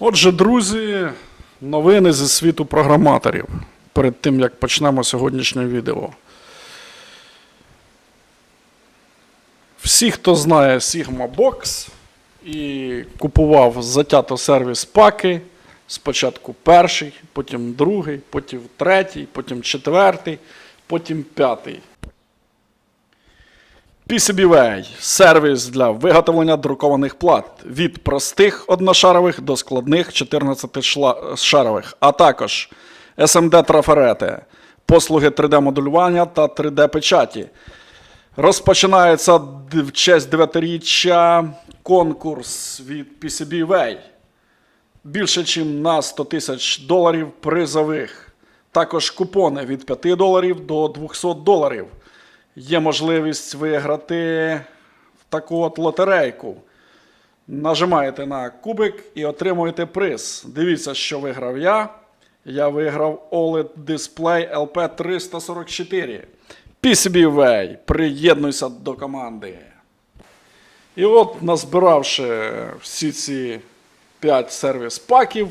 Отже, друзі, новини зі світу програматорів. Перед тим як почнемо сьогоднішнє відео. Всі, хто знає Sigma Box і купував затято сервіс паки, спочатку перший, потім другий, потім третій, потім четвертий, потім п'ятий. PCBWay – сервіс для виготовлення друкованих плат від простих одношарових до складних 14-шарових, а також SMD трафарети, послуги 3D-моделювання та 3D-печаті. Розпочинається в честь 9-річчя конкурс від PCBWay. Більше, ніж на 100 тисяч доларів призових. Також купони від 5 доларів до 200 доларів. Є можливість виграти таку от лотерейку. Нажимаєте на кубик і отримуєте приз. Дивіться, що виграв я. Я виграв OLED Display LP344. PCBWay, приєднуйся до команди. І от, назбиравши всі ці 5 сервіс паків,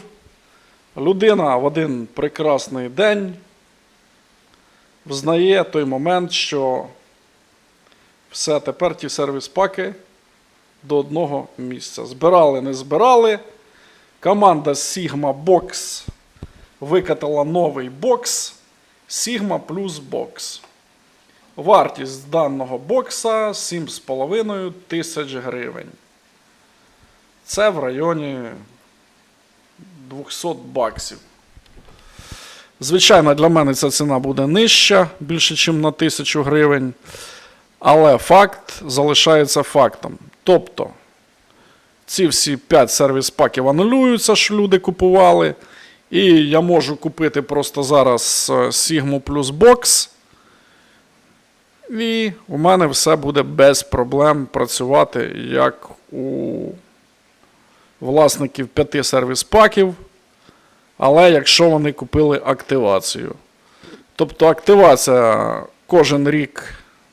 людина в один прекрасний день взнає той момент, що все тепер ті сервіс паки до одного місця. Збирали, не збирали. Команда Sigma Box викатала новий бокс Sigma Plus Box. Вартість даного бокса 7,5 тисяч гривень. Це в районі 200 баксів. Звичайно, для мене ця ціна буде нижча, більше, ніж на 1000 гривень. Але факт залишається фактом. Тобто, ці всі 5 сервіс-паків анулюються, що люди купували. І я можу купити просто зараз е, Sigma Plus Box. І у мене все буде без проблем працювати, як у власників 5 сервіс-паків. Але якщо вони купили активацію. Тобто активація кожен рік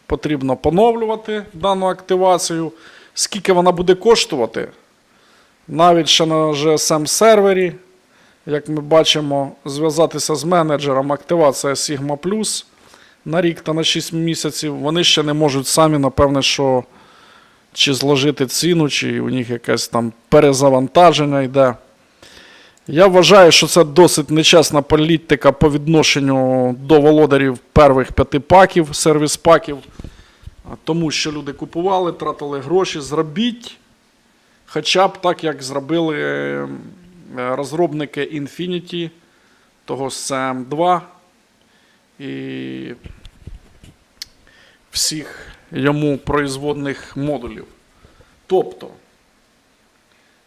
потрібно поновлювати дану активацію. Скільки вона буде коштувати? Навіть ще на GSM сервері, як ми бачимо, зв'язатися з менеджером активація Sigma Plus на рік та на 6 місяців. Вони ще не можуть самі, напевне, що чи зложити ціну, чи у них якесь там перезавантаження йде. Я вважаю, що це досить нечесна політика по відношенню до володарів первих п'яти паків, сервіс паків. Тому що люди купували, тратили гроші. Зробіть хоча б так, як зробили е, розробники Infinity, того CM2 і всіх йому производних модулів. Тобто,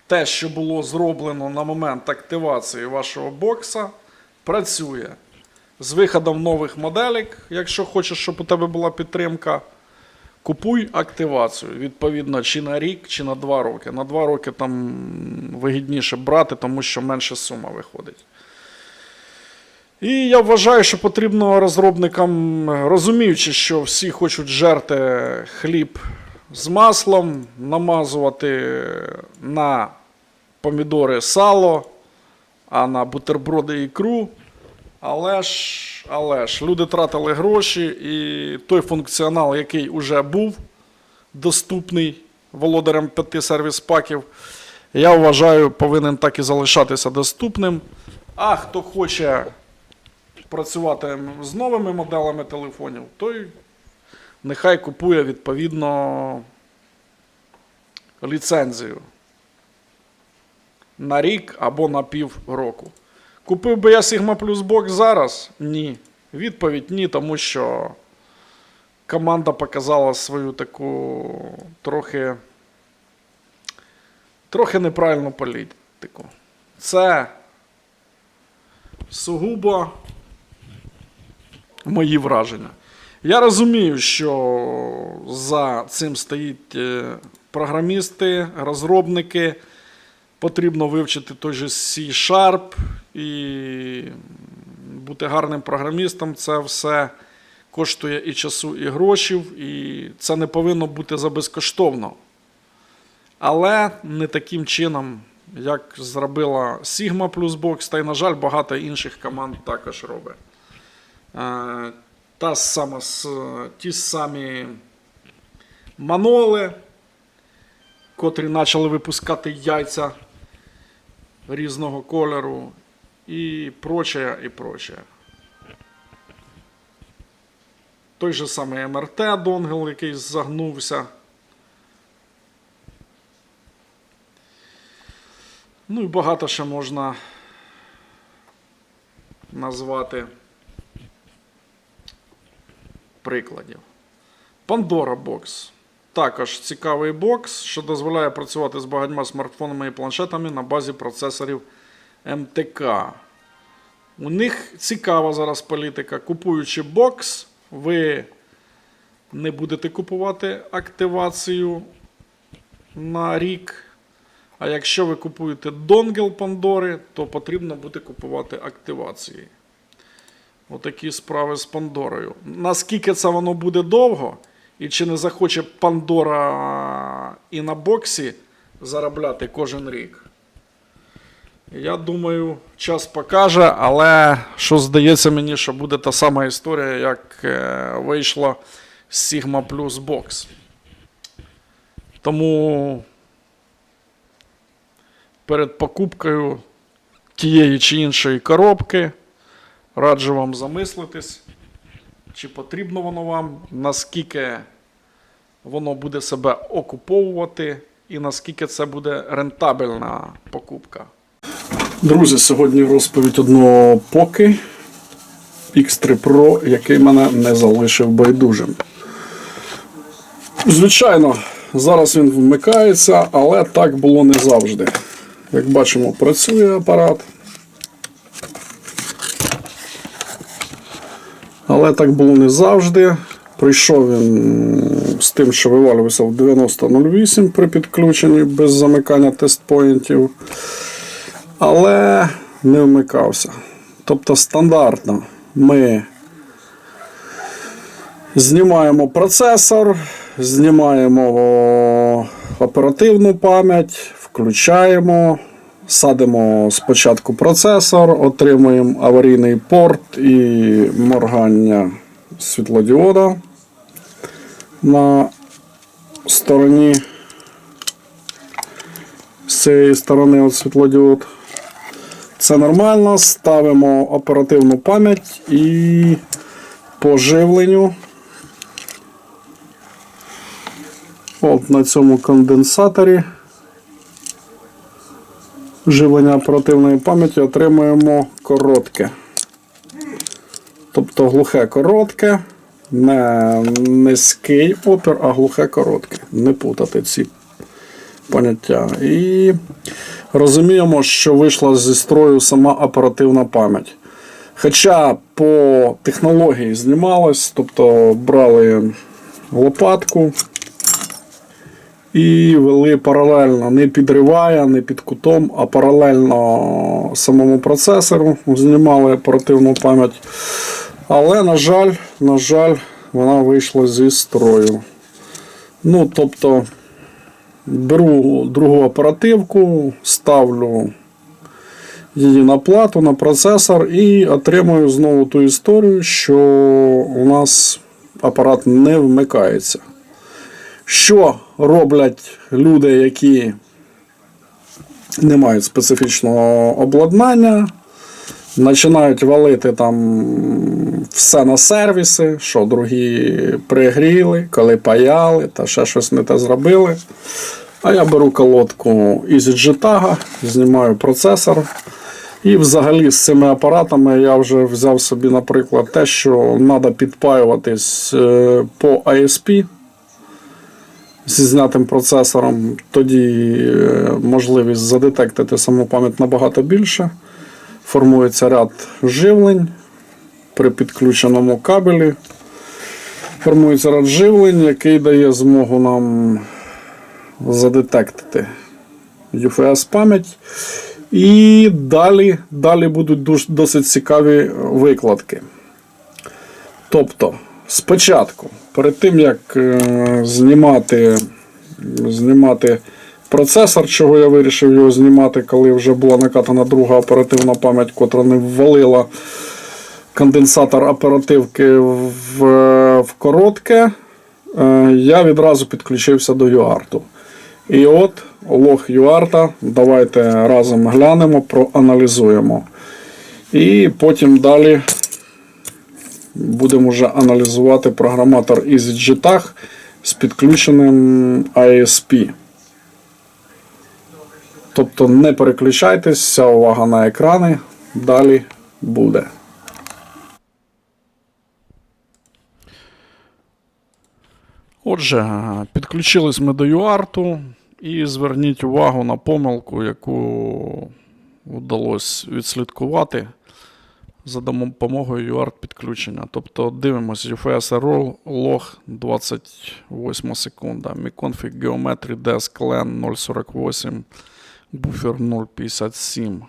те, що було зроблено на момент активації вашого бокса, працює. З виходом нових моделек, якщо хочеш, щоб у тебе була підтримка, купуй активацію. Відповідно, чи на рік, чи на 2 роки. На 2 роки там вигідніше брати, тому що менше сума виходить. І я вважаю, що потрібно розробникам, розуміючи, що всі хочуть жерти хліб з маслом, намазувати на помідори сало, а на бутерброди ікру. Але ж, але ж, люди тратили гроші, і той функціонал, який вже був доступний володарям п'яти сервіс-паків, я вважаю, повинен так і залишатися доступним. А хто хоче працювати з новими моделями телефонів, той нехай купує відповідно ліцензію на рік або на пів року. Купив би я Sigma Plus Box зараз? Ні. Відповідь ні, тому що команда показала свою таку трохи, трохи неправильну політику. Це сугубо мої враження. Я розумію, що за цим стоїть е, програмісти, розробники. Потрібно вивчити той же C-Sharp і бути гарним програмістом. Це все коштує і часу, і грошів, і це не повинно бути за безкоштовно. Але не таким чином як зробила Sigma плюс Box, та й, на жаль, багато інших команд також робить. Е, Та сама, ті самі маноли, котрі почали випускати яйця різного кольору, і прочее, і прочее. Той же самий МРТ Донгел, який загнувся. Ну і багато ще можна назвати прикладів. Pandora Box. Також цікавий бокс, що дозволяє працювати з багатьма смартфонами і планшетами на базі процесорів МТК. У них цікава зараз політика. Купуючи бокс, ви не будете купувати активацію на рік. А якщо ви купуєте донгел Пандори, то потрібно буде купувати активації. Отакі справи з Пандорою. Наскільки це воно буде довго, і чи не захоче Пандора і на боксі заробляти кожен рік? Я думаю, час покаже, але що здається мені, що буде та сама історія, як е, вийшла з Sigma Plus Box. Тому перед покупкою тієї чи іншої коробки раджу вам замислитись, чи потрібно воно вам, наскільки воно буде себе окуповувати і наскільки це буде рентабельна покупка. Друзі, сьогодні розповідь одного поки X3 Pro, який мене не залишив байдужим. Звичайно, зараз він вмикається, але так було не завжди. Як бачимо, працює апарат. Але так було не завжди. Прийшов він з тим, що вивалювався в 90.08 при підключенні без замикання тестпоінтів. Але не вмикався. Тобто стандартно ми знімаємо процесор, знімаємо оперативну пам'ять, включаємо, садимо спочатку процесор, отримуємо аварійний порт і моргання світлодіода на стороні з цієї сторони от світлодіод. Це нормально, ставимо оперативну пам'ять і по живленню. От на цьому конденсаторі живлення оперативної пам'яті отримуємо коротке. Тобто глухе коротке, не низький опір, а глухе коротке. Не путати ці поняття. І розуміємо, що вийшла зі строю сама оперативна пам'ять. Хоча по технології знімалось, тобто брали лопатку і вели паралельно, не підриває, не під кутом, а паралельно самому процесору знімали оперативну пам'ять. Але, на жаль, на жаль, вона вийшла зі строю. Ну, тобто, беру другу оперативку, ставлю її на плату, на процесор і отримую знову ту історію, що у нас апарат не вмикається. Що роблять люди, які не мають специфічного обладнання, починають валити там все на сервіси, що другі пригріли, коли паяли та ще щось не те зробили. А я беру колодку EasyG-Tag, знімаю процесор. І взагалі з цими апаратами я вже взяв собі, наприклад, те, що треба підпаюватись е, по ISP зі знятим процесором. Тоді е, можливість задетектити саму пам'ять набагато більше. Формується ряд живлень при підключеному кабелі. Формується ряд живлень, який дає змогу нам задетектити UFS пам'ять. І далі, далі будуть досить цікаві викладки. Тобто, спочатку, перед тим як е, знімати, знімати процесор, чого я вирішив його знімати, коли вже була накатана друга оперативна пам'ять, котра не ввалила конденсатор оперативки в, в коротке, е, я відразу підключився до UART. І от лог UART, давайте разом глянемо, проаналізуємо. І потім далі будемо вже аналізувати програматор EasyJetag з підключеним ISP. Тобто не переключайтесь, вся увага на екрани. Далі буде. Отже, підключились ми до UART і зверніть увагу на помилку, яку вдалося відслідкувати за допомогою UART підключення. Тобто дивимось UFS error log 28 секунда. MiConfig Geometry Desk LAN 048 Buffer 057.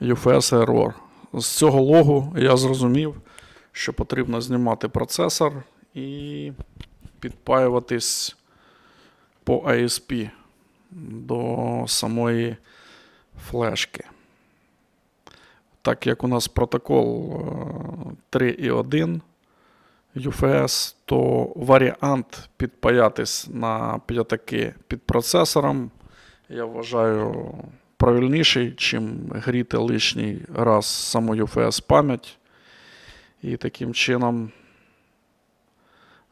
UFS error. З цього логу я зрозумів, що потрібно знімати процесор і підпаюватись по ISP до самої флешки. Так як у нас протокол е, 3.1 UFS, то варіант підпаятись на п'ятаки під процесором, я вважаю правильніший, чим гріти лишній раз саму UFS пам'ять. І таким чином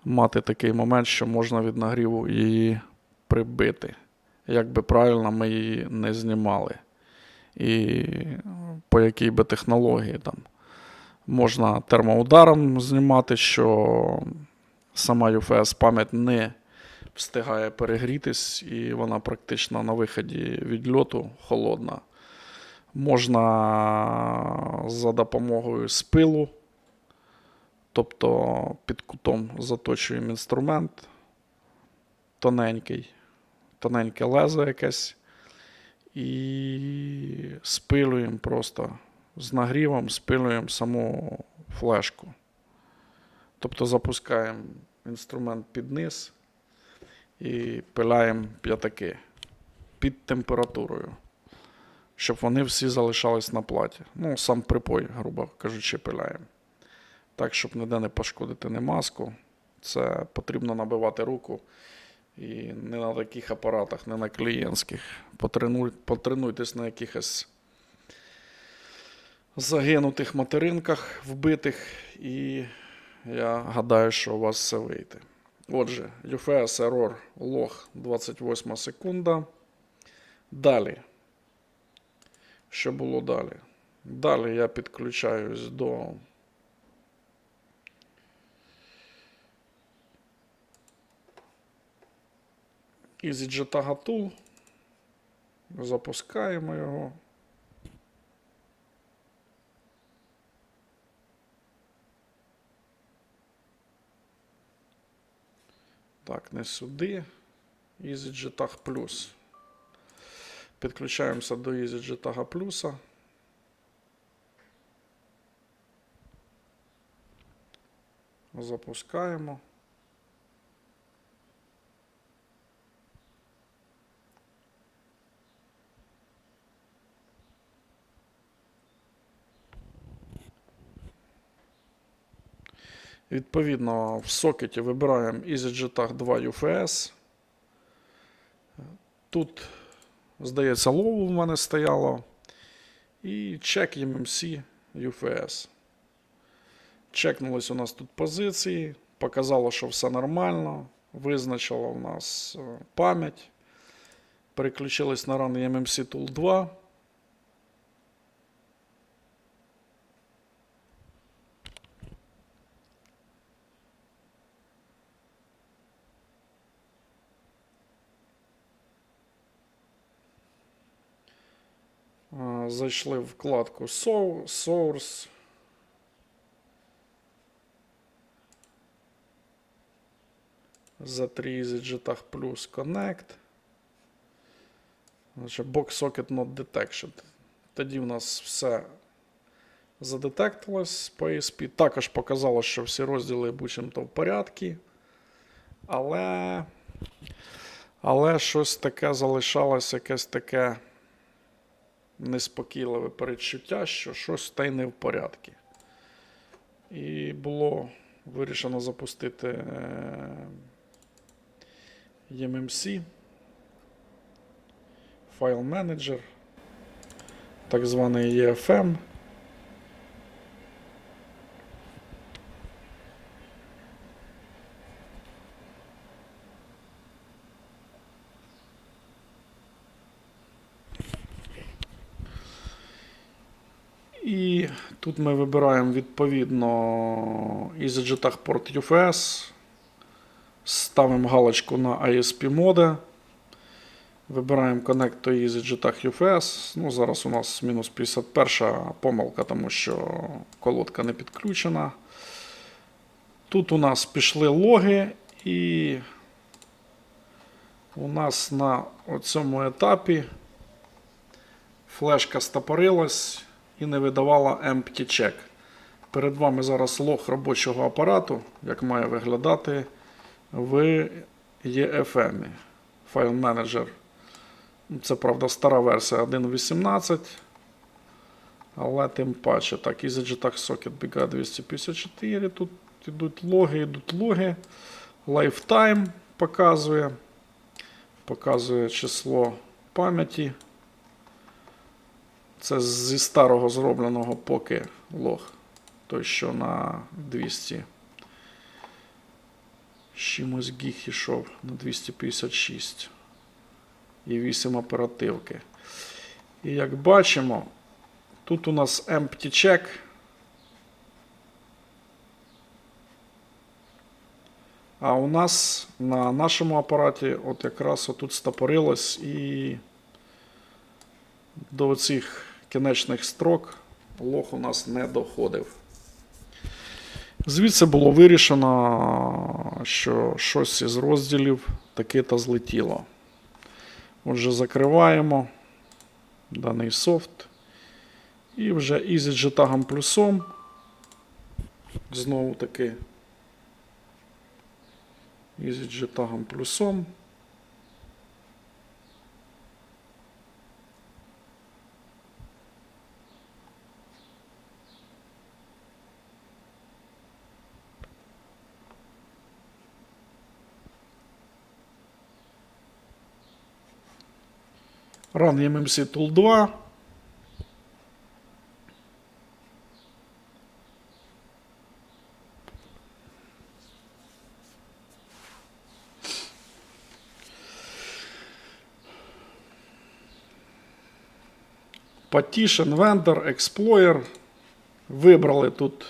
мати такий момент, що можна від нагріву її прибити. Як би правильно ми її не знімали. І по якій би технології там. Можна термоударом знімати, що сама UFS пам'ять не встигає перегрітись, і вона практично на виході від льоту холодна. Можна за допомогою спилу, тобто під кутом заточуємо інструмент тоненький, тоненьке лезо якесь, і спилюємо просто з нагрівом, спилюємо саму флешку. Тобто запускаємо інструмент під низ і пиляємо п'ятаки під температурою, щоб вони всі залишались на платі. Ну, сам припой, грубо кажучи, пиляємо. Так, щоб ніде не пошкодити не маску. Це потрібно набивати руку. І не на таких апаратах, не на клієнтських. Потренуй, потренуйтесь на якихось загинутих материнках, вбитих, і я гадаю, що у вас все вийде. Отже, UFS error log 28 секунда. Далі. Що було далі? Далі я підключаюсь до. EasyJetag Tool. Запускаємо його. Так, не сюди. EasyJetag Plus. Підключаємося до EasyJetag Plus. Запускаємо. Відповідно, в сокеті вибираємо EasyJetag 2 UFS. Тут, здається, лову в мене стояло. І check MMC UFS. Чекнулись у нас тут позиції. Показало, що все нормально. Визначило у нас е, пам'ять. Переключились на ран MMC Tool 2. Зайшли в вкладку Source. За 3 EasyJetag Plus Connect. Box Socket Not Detection. Тоді в нас все задетектилось по ASP. Також показало, що всі розділи буцімто в порядку. Але Але щось таке залишалось, якесь таке неспокійливе передчуття, що щось та й не в порядку. І було вирішено запустити е, EMMC, файл менеджер, так званий EFM. І тут ми вибираємо відповідно EasyJetag Port UFS, ставимо галочку на ISP моде. Вибираємо Connect to EasyJetag UFS. Ну, зараз у нас мінус 51 помилка, тому що колодка не підключена. Тут у нас пішли логи, і у нас на цьому етапі флешка стопорилась і не видавала empty check. Перед вами зараз лог робочого апарату, як має виглядати в EFM. Файл менеджер. Це, правда, стара версія 1.18. Але тим паче. Так, EasyJetag Socket BGA 254. Тут йдуть логи, йдуть логи. Lifetime показує. Показує число пам'яті. Це зі старого зробленого поки лог. Той, що на 200. з Чимось гіг ішов на 256. І 8 оперативки. І як бачимо, тут у нас empty check. А у нас на нашому апараті от якраз отут стопорилось і до цих кінечних строк лог у нас не доходив. Звідси було вирішено, що щось із розділів таки-то злетіло. Отже, закриваємо даний софт. І вже EasyJetag плюсом. Знову таки. EasyJetag плюсом. Run MMC Tool 2. Partition, Vendor, Explorer. Вибрали тут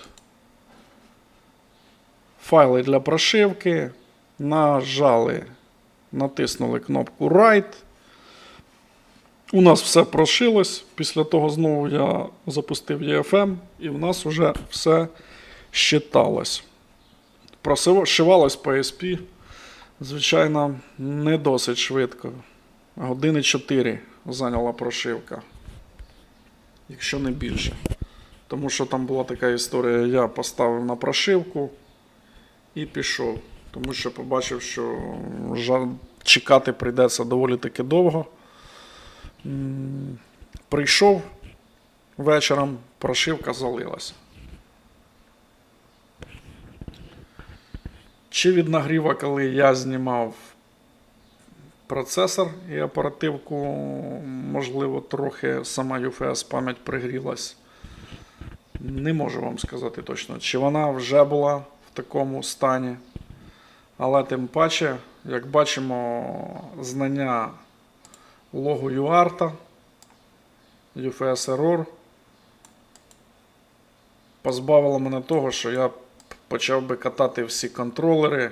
файли для прошивки. Нажали, натиснули кнопку Write. У нас все прошилось. Після того знову я запустив EFM, і в нас вже все щиталось. По SP, звичайно, не досить швидко. Години 4 зайняла прошивка. Якщо не більше. Тому що там була така історія, я поставив на прошивку і пішов. Тому що побачив, що чекати прийдеться доволі таки довго. Прийшов вечором, прошивка залилася. Чи від нагріва, коли я знімав процесор і оперативку, можливо, трохи сама UFS пам'ять пригрілась. Не можу вам сказати точно, чи вона вже була в такому стані. Але тим паче, як бачимо, знання логу UART, UFS Error позбавило мене того, що я почав би катати всі контролери.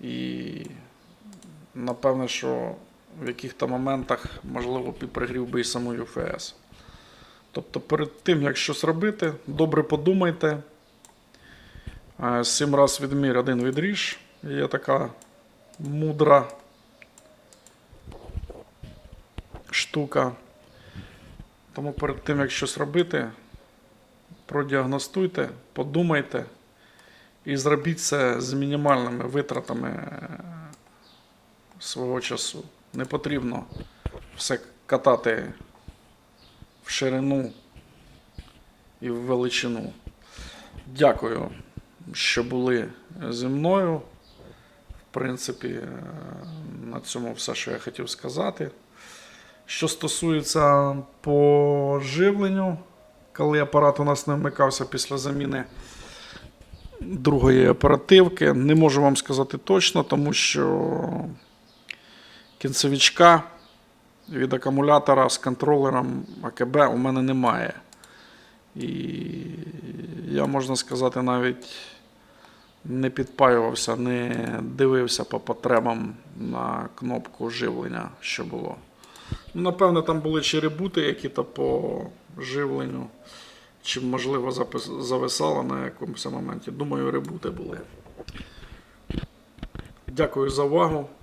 І напевне, що в яких-то моментах, можливо, пригрів би і саму UFS. Тобто, перед тим, як щось робити, добре подумайте. Е, Сім раз відмір, один відріж. Є така мудра штука. Тому перед тим, як щось робити, продіагностуйте, подумайте і зробіть це з мінімальними витратами свого часу. Не потрібно все катати в ширину і в величину. Дякую, що були зі мною. В принципі, е, на цьому все, що я хотів сказати. Що стосується по живленню, коли апарат у нас не вмикався після заміни другої оперативки, не можу вам сказати точно, тому що кінцевичка від акумулятора з контролером АКБ у мене немає. І я, можна сказати, навіть не підпаювався, не дивився по потребам на кнопку живлення, що було. Ну, напевно, там були чи ребути які-то по живленню, чи, можливо, запис- зависало на якомусь моменті. Думаю, ребути були. Дякую за увагу.